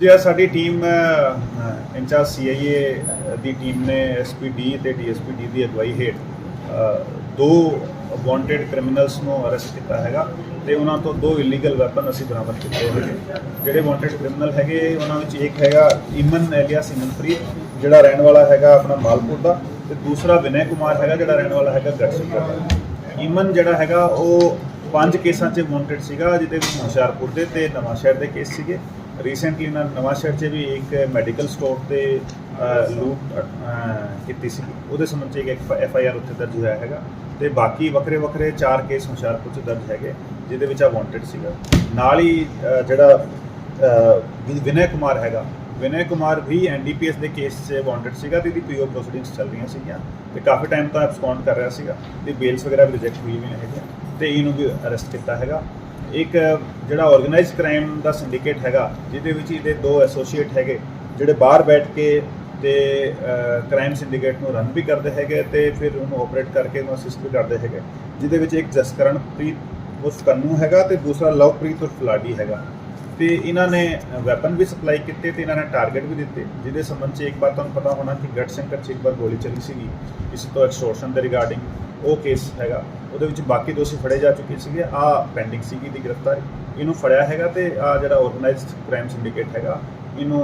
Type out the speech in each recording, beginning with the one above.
ਜੀ ਆ ਸਾਡੀ ਟੀਮ ਇੰਚਾਰਜ ਸੀਆਈਏ ਦੀ ਟੀਮ ਨੇ ਐਸਪੀਡੀ ਤੇ ਡੀਐਸਪੀਡੀ ਦੀ ਅਗਵਾਈ ਹੇਠ ਦੋ ਵਾਂਟਡ ਕ੍ਰਿਮੀਨਲਸ ਨੂੰ ਅਰੈਸਟ ਕੀਤਾ ਹੈਗਾ ਤੇ ਉਹਨਾਂ ਤੋਂ ਦੋ ਇਲੀਗਲ ਵੈਪਨ ਅਸੀਂ ਬਰਾਮਦ ਕੀਤੇ ਹੈਗੇ। ਜਿਹੜੇ ਵਾਂਟਡ ਕ੍ਰਿਮੀਨਲ ਹੈਗੇ, ਉਹਨਾਂ ਵਿੱਚ ਇੱਕ ਹੈਗਾ ਇਮਨ ਐਲੀਅਸ ਇਮਨਪ੍ਰੀਤ ਜਿਹੜਾ ਰਹਿਣ ਵਾਲਾ ਹੈਗਾ ਆਪਣਾ ਮਾਲਪੁਰ ਦਾ, ਤੇ ਦੂਸਰਾ ਵਿਨੈ ਕੁਮਾਰ ਹੈਗਾ, ਜਿਹੜਾ ਰਹਿਣ ਵਾਲਾ ਹੈਗਾ ਗੜਸ਼ੰਕਰ ਦਾ। ਇਮਨ ਜਿਹੜਾ ਹੈਗਾ, ਉਹ ਪੰਜ ਕੇਸਾਂ 'ਚ ਵਾਂਟਡ ਸੀਗਾ, ਜਿਹਦੇ ਵਿੱਚ ਹੁਸ਼ਿਆਰਪੁਰ ਦੇ ਤੇ ਨਵਾਂਸ਼ਹਿਰ ਦੇ ਕੇਸ ਸੀਗੇ। ਰੀਸੈਂਟਲੀ ਇਹਨਾਂ ਨਵਾਂਸ਼ਹਿਰ 'ਚ ਵੀ ਇੱਕ ਮੈਡੀਕਲ ਸਟੋਰ ਤੇ ਲੂਟ ਕੀਤੀ ਸੀ। ਉਹਦੇ ਸੰਬੰਧ 'ਚ ਇੱਕ ਐਫ ਆਈ ਆਰ ਉੱਥੇ ਦਰਜ ਹੋਇਆ ਹੈਗਾ। ਤੇ ਬਾਕੀ ਵੱਖਰੇ ਵੱਖਰੇ ਚਾਰ ਕੇਸ ਹੁਸ਼ਿਆਰਪੁਰ 'ਚ ਦਰਜ ਹੈਗੇ, ਜਿਹਦੇ ਵਿੱਚ ਆ ਵਾਂਟਡ ਸੀਗਾ। ਨਾਲ ਹੀ ਜਿਹੜਾ ਵਿਨੈ ਕੁਮਾਰ ਹੈਗਾ, ਵਿਨੈ ਕੁਮਾਰ ਵੀ ਐਨਡੀਪੀਐਸ ਦੇ ਕੇਸ 'ਚ ਵਾਂਟਡ ਸੀਗਾ ਤੇ ਇਹਦੀ ਪੀਓ ਪ੍ਰੋਸੀਡਿੰਗਸ ਚੱਲ ਰਹੀਆਂ ਸੀਗੀਆਂ। ਤੇ ਕਾਫੀ ਟਾਈਮ ਤੋਂ ਐਬਸਕੌਂਡ ਕਰ ਰਿਹਾ ਸੀਗਾ। ਤੇ ਬੇਲਸ ਵਗੈਰਾ ਵੀ ਰਿਜੈਕਟ ਹੋਈ ਹੋਈਆਂ ਹੈਗੀਆਂ। ਤੇ ਇਹਨੂੰ ਵੀ ਅਰੈਸਟ ਕੀਤਾ ਹੈਗਾ। ਇੱਕ ਜਿਹੜਾ ਆਰਗੇਨਾਈਜ਼ਡ ਕ੍ਰਾਈਮ ਦਾ ਸਿੰਡੀਕੇਟ ਹੈਗਾ, ਜਿਹਦੇ ਵਿੱਚ ਇਹਦੇ ਦੋ ਐਸੋਸੀਏਟ ਹੈਗੇ, ਜਿਹੜੇ ਬਾਹਰ ਬੈਠ ਕੇ ਤੇ ਕ੍ਰਾਈਮ ਸਿੰਡੀਕੇਟ ਨੂੰ ਰਨ ਵੀ ਕਰਦੇ ਹੈਗੇ ਤੇ ਫਿਰ ਉਹਨੂੰ ਆਪਰੇਟ ਕਰਕੇ ਉਹਨੂੰ ਅਸਿਸਟ ਵੀ ਕਰਦੇ ਹੈਗੇ। ਜਿਹਦੇ ਵਿੱਚ ਇੱਕ ਜਸਕਰਨਪ੍ਰੀਤ ਉਸ ਕੰਨੂ ਹੈਗਾ ਤੇ ਦੂਸਰਾ ਲਵਪ੍ਰੀਤ ਉਰਫ ਲਾਡੀ ਹੈਗਾ। ਤੇ ਇਹਨਾਂ ਨੇ ਵੈਪਨ ਵੀ ਸਪਲਾਈ ਕੀਤੇ ਤੇ ਇਹਨਾਂ ਨੇ ਟਾਰਗੇਟ ਵੀ ਦਿੱਤੇ, ਜਿਹਦੇ ਸੰਬੰਧ 'ਚ ਇੱਕ ਵਾਰ ਤੁਹਾਨੂੰ ਪਤਾ ਹੋਣਾ ਕਿ ਗੜ ਸ਼ੰਕਰ 'ਚ ਇੱਕ ਵਾਰ ਗੋਲੀ ਚੱਲੀ ਸੀਗੀ, ਇਸ ਤੋਂ ਐਕਸਟੋਰਸ਼ਨ ਦੇ ਰਿਗਾਰਡਿੰਗ ਉਹ ਕੇਸ ਹੈਗਾ। ਉਹਦੇ ਵਿੱਚ ਬਾਕੀ ਦੋਸ਼ੀ ਫੜੇ ਜਾ ਚੁੱਕੇ ਸੀਗੇ। ਆ ਪੈਂਡਿੰਗ ਸੀਗੀ ਦੀ ਗ੍ਰਿਫਤਾਰੀ। ਇਹਨੂੰ ਫੜਿਆ ਹੈਗਾ ਤੇ ਆ ਜਿਹੜਾ ਆਰਗੇਨਾਈਜ਼ਡ ਕ੍ਰਾਈਮ ਸਿੰਡੀਕੇਟ ਹੈਗਾ ਇਹਨੂੰ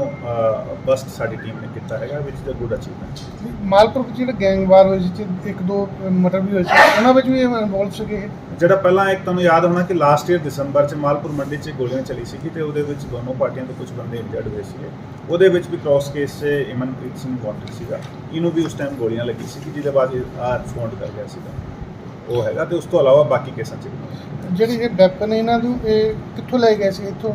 ਬਸਟ ਸਾਡੀ ਟੀਮ ਨੇ ਕੀਤਾ ਹੈਗਾ ਵਿਚ ਦਾ ਗੁੱਡ ਅਚੀਵਮੈਂਟ ਮਾਲਪੁਰ ਵਿੱਚ ਜਿਹੜਾ ਗੈਂਗਵਾਰ ਹੋਈ ਸੀ ਇੱਕ ਦੋ ਮਰਡਰ ਵੀ ਹੋਏ ਸੀ ਉਹਨਾਂ ਵਿੱਚ ਵੀ ਇਨਵੋਲਵ ਸੀਗੇ ਇਹ? ਜਿਹੜਾ ਪਹਿਲਾਂ ਇੱਕ ਤੁਹਾਨੂੰ ਯਾਦ ਹੋਣਾ ਕਿ ਲਾਸਟ ਈਅਰ ਦਸੰਬਰ ਚ ਮਾਲਪੁਰ ਮੰਡੀ ਚ ਗੋਲੀਆਂ ਚੱਲੀ ਸੀਗੀ ਤੇ ਉਹਦੇ ਵਿੱਚ ਦੋਨੋਂ ਪਾਰਟੀਆਂ ਦੇ ਕੁਝ ਬੰਦੇ ਇੰਜਰਡ ਹੋਏ ਸੀਗੇ। ਉਹਦੇ ਵਿੱਚ ਵੀ ਕ੍ਰਾਸ ਕੇਸ 'ਚ ਇਮਨਪ੍ਰੀਤ ਸਿੰਘ ਵਾਂਟਡ ਸੀਗਾ। ਇਹਨੂੰ ਵੀ ਉਸ ਟਾਈਮ ਗੋਲੀਆਂ ਲੱਗੀ ਸੀਗੀ ਜਿਹਦੇ ਬਾਅਦ ਆ ਰਿਸਪੌਂਡ ਕਰ ਗਿਆ ਸੀਗਾ। ਉਹ ਹੈਗਾ ਤੇ ਉਸ ਤੋਂ ਇਲਾਵਾ ਬਾਕੀ ਕੇਸਾਂ 'ਚ ਜਿਹੜੀ ਇਹ ਵੈਪਨ ਇਹਨਾਂ ਨੂੰ ਇਹ ਕਿੱਥੋਂ ਲੈ ਗਏ ਸੀ? ਇੱਥੋਂ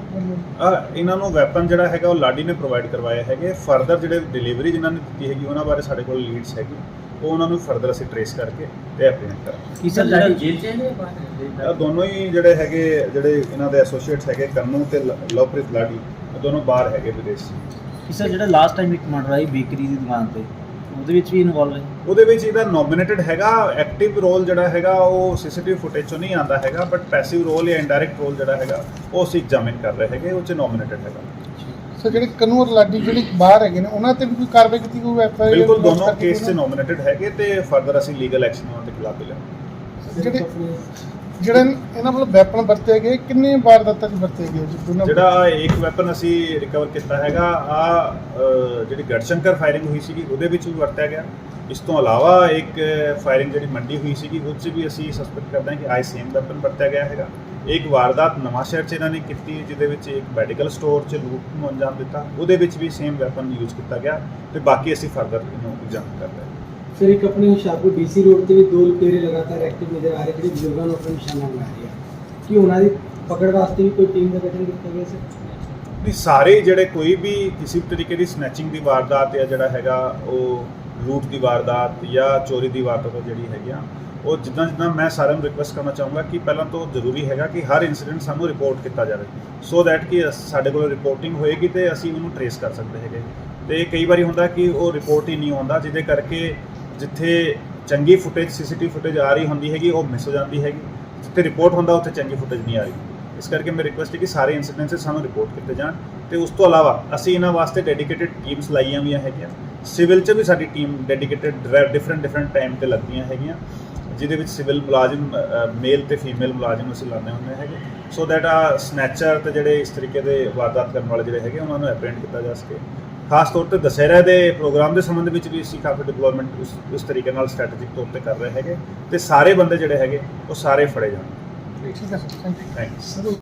ਆ ਇਹਨਾਂ ਨੂੰ ਵੈਪਨ ਜਿਹੜਾ ਹੈਗਾ ਉਹ ਲਾਡੀ ਨੇ ਪ੍ਰੋਵਾਈਡ ਕਰਵਾਇਆ ਹੈਗੇ। ਫਰਦਰ ਜਿਹੜੇ ਡਿਲੀਵਰੀ ਜਿਨ੍ਹਾਂ ਨੇ ਦਿੱਤੀ ਹੈਗੀ ਉਹਨਾਂ ਬਾਰੇ ਸਾਡੇ ਕੋਲ ਲੀਡਸ ਹੈਗੀ। ਉਹ ਉਹਨਾਂ ਨੂੰ ਫਰਦਰ ਅਸੀਂ ਟਰੇਸ ਕਰਕੇ ਤੇ ਐਪਰੀਹੈਂਡ ਕਰਾਂਗੇ। ਕੀ ਸਰ ਜਿਹੜਾ ਜੇਲ੍ਹ ਚ ਹੈ ਜਾਂ ਇਹ ਦੋਨੋਂ ਹੀ ਜਿਹੜੇ ਹੈਗੇ ਜਿਹੜੇ ਇਹਨਾਂ ਦੇ ਐਸੋਸੀਏਟਸ ਹੈਗੇ ਕੰਨੂ ਤੇ ਲ- ਲਵਪ੍ਰੀਤ ਲਾਡੀ। ਇਹ ਦੋਨੋਂ ਬਾਹਰ ਹੈਗੇ ਵਿਦੇਸ਼ 'ਚ। ਕੀ ਸਰ ਜਿਹੜਾ ਲਾਸਟ ਟਾਈਮ ਇੱਕ ਮਰਡਰ ਆਈ ਬੇਕਰੀ ਦੀ ਦੁਕਾਨ ਤੇ? ਉਹਦੇ ਵਿੱਚ ਵੀ ਇਨਵੋਲਵ ਹੈ। ਉਹਦੇ ਵਿੱਚ ਇਹਦਾ ਨੋਮੀਨੇਟਡ ਹੈਗਾ ਐਕਟਿਵ ਰੋਲ ਜਿਹੜਾ ਹੈਗਾ ਉਹ ਸੀਸੀਟੀਵੀ ਫੁਟੇਜ ਚੋਂ ਨਹੀਂ ਆਉਂਦਾ ਹੈਗਾ ਬਟ ਪੈਸਿਵ ਰੋਲ ਜਾਂ ਇਨਡਾਇਰੈਕਟ ਰੋਲ ਜਿਹੜਾ ਹੈਗਾ ਉਹ ਅਸੀਂ ਐਗਜ਼ਾਮਿਨ ਕਰ ਰਹੇ ਹੈਗੇ ਉਹ ਚ ਨੋਮੀਨੇਟਡ ਹੈਗਾ। ਸਰ ਜਿਹੜੇ ਕਨੂਰ ਲਾਡੀ ਜਿਹੜੀ ਬਾਹਰ ਹੈਗੇ ਨੇ ਉਹਨਾਂ ਤੇ ਵੀ ਕੋਈ ਕਾਰਵਾਈ ਕੀਤੀ ਕੋਈ ਵੈਪਨ ਬਿਲਕੁਲ ਦੋਨੋਂ ਕੇਸ 'ਚ ਨੋਮੀਨੇਟਡ ਹੈਗੇ ਤੇ ਫਰਦਰ ਅਸੀਂ ਲੀਗਲ ਐਕਸ਼ਨ ਉਹਨਾਂ ਦੇ ਖਿਲਾਫ ਲਵਾਂਗੇ ਜਿਹੜੇ ਜਿਹੜੇ ਇਹਨਾਂ ਵੱਲੋਂ ਵੈਪਨ ਵਰਤੇ ਗਏ, ਕਿੰਨੇ ਵਾਰਦਾਤਾਂ 'ਚ ਵਰਤੇ ਗਏ ਜੀ? ਦੋਨਾਂ ਜਿਹੜਾ ਇੱਕ ਵੈਪਨ ਅਸੀਂ ਰਿਕਵਰ ਕੀਤਾ ਹੈਗਾ, ਆ ਜਿਹੜੀ ਗੜਸ਼ੰਕਰ ਫਾਇਰਿੰਗ ਹੋਈ ਸੀਗੀ, ਉਹਦੇ ਵਿੱਚ ਵੀ ਵਰਤਿਆ ਗਿਆ। ਇਸ ਤੋਂ ਇਲਾਵਾ ਇੱਕ ਫਾਇਰਿੰਗ ਜਿਹੜੀ ਮੰਡੀ ਹੋਈ ਸੀਗੀ ਉਹ 'ਚ ਵੀ ਅਸੀਂ ਸਸਪੈਕਟ ਕਰਦੇ ਹਾਂ ਕਿ ਆਈ ਸੇਮ ਵੈਪਨ ਵਰਤਿਆ ਗਿਆ ਹੈਗਾ। ਇੱਕ ਵਾਰਦਾਤ ਨਵਾਂਸ਼ਹਿਰ 'ਚ ਇਹਨਾਂ ਨੇ ਕੀਤੀ, ਜਿਹਦੇ ਵਿੱਚ ਇੱਕ ਮੈਡੀਕਲ ਸਟੋਰ 'ਚ ਲੂਟ ਨੂੰ ਅੰਜਾਮ ਦਿੱਤਾ। ਉਹਦੇ ਵਿੱਚ ਵੀ ਸੇਮ ਵੈਪਨ ਯੂਜ਼ ਕੀਤਾ ਗਿਆ ਤੇ ਬਾਕੀ ਅਸੀਂ ਫਰਦਰ ਇਹਨੂੰ ਐਗਜ਼ਾਮਿਨ ਕਰ ਰਹੇ ਹਾਂ। ਫਿਰ ਇੱਕ ਆਪਣੇ ਹੁਸ਼ਿਆਰਪੁਰ ਡੀਸੀ ਰੋਡ ਤੇ ਵੀ ਦੋ ਲੁਟੇਰੇ ਲਗਾਤਾਰ ਐਕਟਿਵ ਨਜ਼ਰ ਆ ਰਹੇ ਜਿਹੜੇ ਬਜ਼ੁਰਗਾਂ ਨੂੰ ਆਪਣਾ ਨਿਸ਼ਾਨਾ ਬਣਾ ਰਹੇ ਆ। ਕੀ ਉਹਨਾਂ ਦੀ ਪਕੜ ਵਾਸਤੇ ਵੀ ਕੋਈ ਟੀਮ ਦਾ ਗਠਨ ਕੀਤਾ ਗਿਆ ਸਰ? ਵੀ ਸਾਰੇ ਜਿਹੜੇ ਕੋਈ ਵੀ ਕਿਸੇ ਵੀ ਤਰੀਕੇ ਦੀ ਸਨੈਚਿੰਗ ਦੀ ਵਾਰਦਾਤ ਜਾਂ ਜਿਹੜਾ ਹੈਗਾ ਉਹ ਲੂਟ ਦੀ ਵਾਰਦਾਤ ਜਾਂ ਚੋਰੀ ਦੀ ਵਾਰਦਾਤ ਜਿਹੜੀ ਹੈਗੀ ਆ, ਉਹ ਜਿੱਦਾਂ ਜਿੱਦਾਂ ਮੈਂ ਸਾਰਿਆਂ ਨੂੰ ਰਿਕੁਐਸਟ ਕਰਨਾ ਚਾਹੂੰਗਾ ਕਿ ਪਹਿਲਾਂ ਤੋਂ ਜ਼ਰੂਰੀ ਹੈਗਾ ਕਿ ਹਰ ਇਨਸੀਡੈਂਟ ਸਾਨੂੰ ਰਿਪੋਰਟ ਕੀਤਾ ਜਾਵੇ। ਸੋ ਦੈਟ ਕਿ ਸਾਡੇ ਕੋਲ ਰਿਪੋਰਟਿੰਗ ਹੋਏਗੀ ਤੇ ਅਸੀਂ ਉਹਨੂੰ ਟਰੇਸ ਕਰ ਸਕਦੇ ਹੈਗੇ। ਤੇ ਕਈ ਵਾਰੀ ਹੁੰਦਾ ਕਿ ਉਹ ਰਿਪੋਰਟ ਹੀ ਨਹੀਂ ਆਉਂਦਾ, ਜਿਹਦੇ ਕਰਕੇ ਜਿੱਥੇ ਚੰਗੀ ਫੁਟੇਜ ਸੀਸੀਟੀਵੀ ਫੁਟੇਜ ਆ ਰਹੀ ਹੁੰਦੀ ਹੈਗੀ, ਉਹ ਮਿਸ ਹੋ ਜਾਂਦੀ ਹੈਗੀ। ਜਿੱਥੇ ਰਿਪੋਰਟ ਹੁੰਦਾ, ਉੱਥੇ ਚੰਗੀ ਫੁਟੇਜ ਨਹੀਂ ਆ ਰਹੀ। ਇਸ ਕਰਕੇ ਮੇਰੀ ਰਿਕੁਐਸਟ ਹੈ ਕਿ ਸਾਰੇ ਇਨਸੀਡੈਂਟਸ ਸਾਨੂੰ ਰਿਪੋਰਟ ਕੀਤੇ ਜਾਣ। ਤੇ ਉਸ ਤੋਂ ਇਲਾਵਾ ਅਸੀਂ ਇਹਨਾਂ ਵਾਸਤੇ ਡੈਡੀਕੇਟਿਡ ਟੀਮਸ ਲਾਈਆਂ ਵੀ ਹੈਗੀਆਂ। ਸਿਵਲ 'ਚ ਵੀ ਸਾਡੀ team dedicated different different time ਤੇ ਲੱਗਦੀਆਂ ਹੈਗੀਆਂ। ਜਿਹਦੇ ਵਿੱਚ ਸਿਵਲ ਮੁਲਾਜ਼ਮ ਮੇਲ ਤੇ ਫੀਮੇਲ ਮੁਲਾਜ਼ਮ ਅਸੀਂ ਲਾਉਂਦੇ ਹੁੰਦੇ ਹੈਗੇ। ਸੋ ਦੈਟ ਆ ਸਨੈਚਰ ਤੇ ਜਿਹੜੇ ਇਸ ਤਰੀਕੇ ਦੇ ਵਾਰਦਾਤ ਕਰਨ ਵਾਲੇ ਜਿਹੜੇ ਹੈਗੇ, ਉਹਨਾਂ ਨੂੰ ਐਪਰੈਂਟ ਕੀਤਾ ਜਾ ਸਕੇ। ਖਾਸ ਤੌਰ ਤੇ ਦਸ਼ਹਿਰਾ ਦੇ ਪ੍ਰੋਗਰਾਮ ਦੇ ਸੰਬੰਧ ਵਿੱਚ ਵੀ ਅਸੀਂ ਕਾਫੀ ਡਿਪਲੋਇਮੈਂਟ ਉਸ ਉਸ ਤਰੀਕੇ ਨਾਲ ਸਟ੍ਰੈਟੇਜਿਕ ਤੌਰ ਤੇ ਕਰ ਰਹੇ ਹੈਗੇ ਤੇ ਸਾਰੇ ਬੰਦੇ ਜਿਹੜੇ ਹੈਗੇ ਉਹ ਸਾਰੇ ਫੜੇ ਜਾਣ ਠੀਕ ਹੈ ਸਰ ਥੈਂਕ ਯੂ